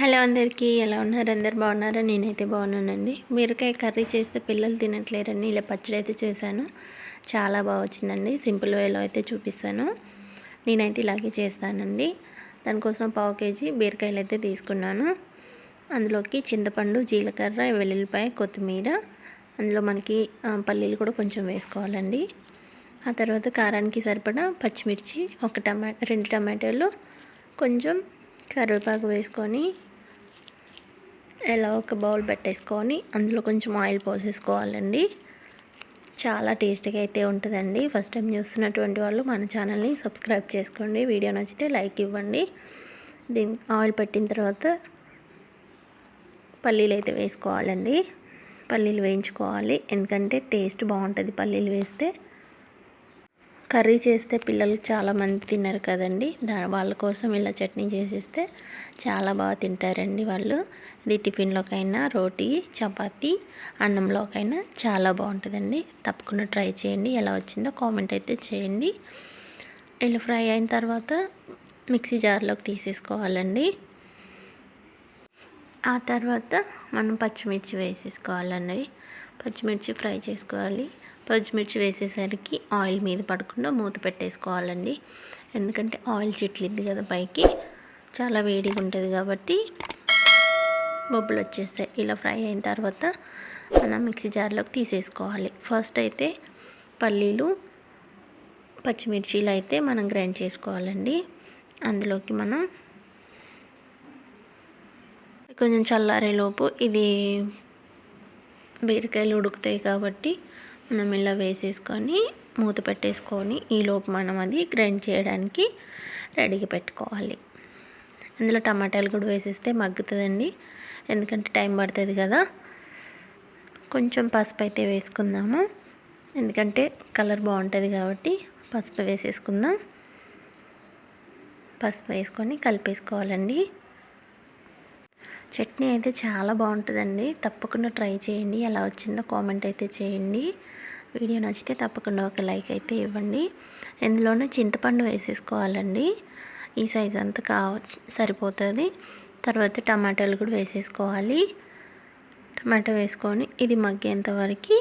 Hello అందరికీ ఎలా ఉన్నారు? అందరు బాగున్నారా? నేనైతే బాగున్నానండి. బీరకాయ కర్రీ చేస్తే పిల్లలు తినట్లేరని ఇలా పచ్చడి అయితే చేశాను. చాలా బాగా వచ్చిందండి. సింపుల్ వేలో అయితే చూపిస్తాను. నేనైతే ఇలాగే చేస్తానండి. దానికోసం పావు కేజీ బీరకాయలు అయితే తీసుకున్నాను. అందులోకి చింతపండు జీలకర్ర వెల్లుల్లిపాయ కొత్తిమీర అందులో మనకి పల్లీలు కూడా కొంచెం వేసుకోవాలండి. ఆ తర్వాత కారానికి సరిపడా పచ్చిమిర్చి ఒక టమాటా రెండు టమాటాలు కొంచెం కరివేపాకు వేసుకొని ఇలా ఒక బౌల్ పెట్టేసుకొని అందులో కొంచెం ఆయిల్ పోసేసుకోవాలండి. చాలా టేస్టీగా అయితే ఉంటుందండి. ఫస్ట్ టైం చూస్తున్నటువంటి వాళ్ళు మన ఛానల్ని సబ్స్క్రైబ్ చేసుకోండి. వీడియో నచ్చితే లైక్ ఇవ్వండి. దీని ఆయిల్ పెట్టిన తర్వాత పల్లీలు అయితే వేసుకోవాలండి. పల్లీలు వేయించుకోవాలి. ఎందుకంటే టేస్ట్ బాగుంటుంది పల్లీలు వేస్తే. కర్రీ చేస్తే పిల్లలు చాలామంది తిన్నారు కదండి. దా వాళ్ళ కోసం ఇలా చట్నీ చేసిస్తే చాలా బాగా తింటారండి వాళ్ళు. ఇది టిఫిన్లోకైనా రోటీ చపాతీ అన్నంలోకైనా చాలా బాగుంటుందండి. తప్పకుండా ట్రై చేయండి. ఎలా వచ్చిందో కామెంట్ అయితే చేయండి. ఇలా ఫ్రై అయిన తర్వాత మిక్సీ జార్లోకి తీసేసుకోవాలండి. ఆ తర్వాత మనం పచ్చిమిర్చి వేసేసుకోవాలండి. పచ్చిమిర్చి ఫ్రై చేసుకోవాలి. పచ్చిమిర్చి వేసేసరికి ఆయిల్ మీద పడకుండా మూత పెట్టేసుకోవాలండి. ఎందుకంటే ఆయిల్ చిట్లిద్ది కదా పైకి. చాలా వేడిగా ఉంటుంది కాబట్టి బొబ్బులు వచ్చేస్తాయి. ఇలా ఫ్రై అయిన తర్వాత మనం మిక్సీ జార్లోకి తీసేసుకోవాలి. ఫస్ట్ అయితే పల్లీలు పచ్చిమిర్చీలు అయితే మనం గ్రైండ్ చేసుకోవాలండి. అందులోకి మనం కొంచెం చల్లారేలోపు ఇది బీరకాయలు ఉడుకుతాయి కాబట్టి మనం ఇలా వేసేసుకొని మూత పెట్టేసుకొని ఈలోపు మనం అది గ్రైండ్ చేయడానికి రెడీగా పెట్టుకోవాలి. అందులో టమాటాలు కూడా వేసేస్తే మగ్గుతుందండి. ఎందుకంటే టైం పడుతుంది కదా. కొంచెం పసుపు అయితే వేసుకుందాము. ఎందుకంటే కలర్ బాగుంటుంది కాబట్టి పసుపు వేసేసుకుందాం. పసుపు వేసుకొని కలిపేసుకోవాలండి. చట్నీ అయితే చాలా బాగుంటుందండి. తప్పకుండా ట్రై చేయండి. ఎలా వచ్చిందో కామెంట్ అయితే చేయండి. వీడియో నచ్చితే తప్పకుండా ఒక లైక్ అయితే ఇవ్వండి. ఇందులోనే చింతపండు వేసేసుకోవాలండి. ఈ సైజ్ అంతా కావ సరిపోతుంది. తర్వాత టమాటాలు కూడా వేసేసుకోవాలి. టమాటా వేసుకొని ఇది మగ్గేంత వరకు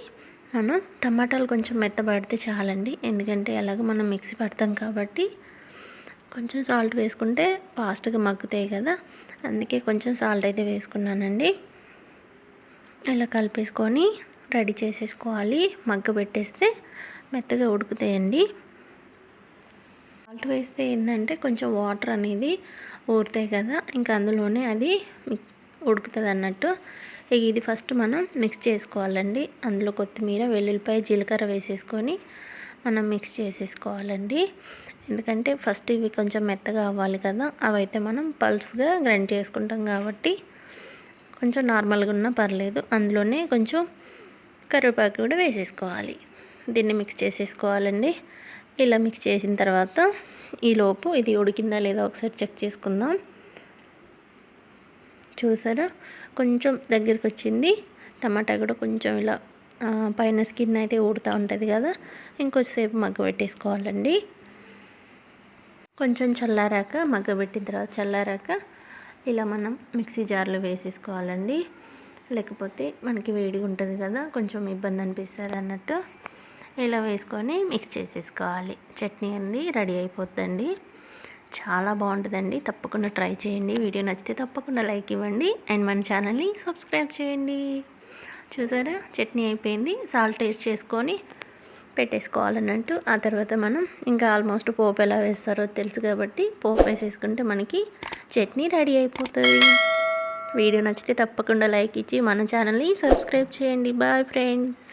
మనం టమాటాలు కొంచెం మెత్తబడితే చాలండి. ఎందుకంటే అలాగ మనం మిక్సీ పడతాం కాబట్టి కొంచెం సాల్ట్ వేసుకుంటే ఫాస్ట్గా మగ్గుతాయి కదా. అందుకే కొంచెం సాల్ట్ అయితే వేసుకున్నానండి. ఇలా కలిపేసుకొని రెడీ చేసేసుకోవాలి. మగ్గ పెట్టేస్తే మెత్తగా ఉడుకుతాయండి. సాల్ట్ వేస్తే ఏంటంటే కొంచెం వాటర్ అనేది ఊరుతాయి కదా ఇంకా అందులోనే అది ఉడుకుతుంది అన్నట్టు. ఇది ఫస్ట్ మనం మిక్స్ చేసుకోవాలండి. అందులో కొత్తిమీర వెల్లుల్లిపాయ జీలకర్ర వేసేసుకొని మనం మిక్స్ చేసేసుకోవాలండి. ఎందుకంటే ఫస్ట్ ఇవి కొంచెం మెత్తగా అవ్వాలి కదా అవైతే మనం పల్స్గా గ్రైండ్ చేసుకుంటాం కాబట్టి కొంచెం నార్మల్గా ఉన్నా పర్లేదు. అందులోనే కొంచెం కరివేపాకు కూడా వేసేసుకోవాలి. దీన్ని మిక్స్ చేసేసుకోవాలండి. ఇలా మిక్స్ చేసిన తర్వాత ఈలోపు ఇది ఉడికిందా లేదా ఒకసారి చెక్ చేసుకుందాం. చూసారా? కొంచెం దగ్గరికి వచ్చింది. టమాటా కూడా కొంచెం ఇలా పైన స్కిన్ అయితే ఊడుతూ ఉంటుంది కదా. ఇంకొంచెంసేపు మగ్గ పెట్టేసుకోవాలండి. కొంచెం చల్లారాక మగ్గ పెట్టిన తర్వాత చల్లారాక ఇలా మనం మిక్సీ జార్లో వేసేసుకోవాలండి. లేకపోతే మనకి వేడిగా ఉంటుంది కదా కొంచెం ఇబ్బంది అనిపిస్తుంది అన్నట్టు ఇలా వేసుకొని మిక్స్ చేసేసుకోవాలి. చట్నీ అనేది రెడీ అయిపోతుందండి చాలా బాగుంటుందండి. తప్పకుండా ట్రై చేయండి. వీడియో నచ్చితే తప్పకుండా లైక్ ఇవ్వండి. అండ్ మన ఛానల్ని సబ్స్క్రైబ్ చేయండి. చూసారా? చట్నీ అయిపోయింది. సాల్ట్ టేస్ట్ చేసుకొని పెట్టేసుకోవాలన్నట్టు. ఆ తర్వాత మనం ఇంకా ఆల్మోస్ట్ పోపు ఎలా వేస్తారో తెలుసు కాబట్టి పోపు వేసేసుకుంటే మనకి చట్నీ రెడీ అయిపోతుంది. వీడియో నచ్చితే తప్పకుండా లైక్ ఇచ్చి మన ఛానల్ని సబ్స్క్రైబ్ చేయండి. Bye friends.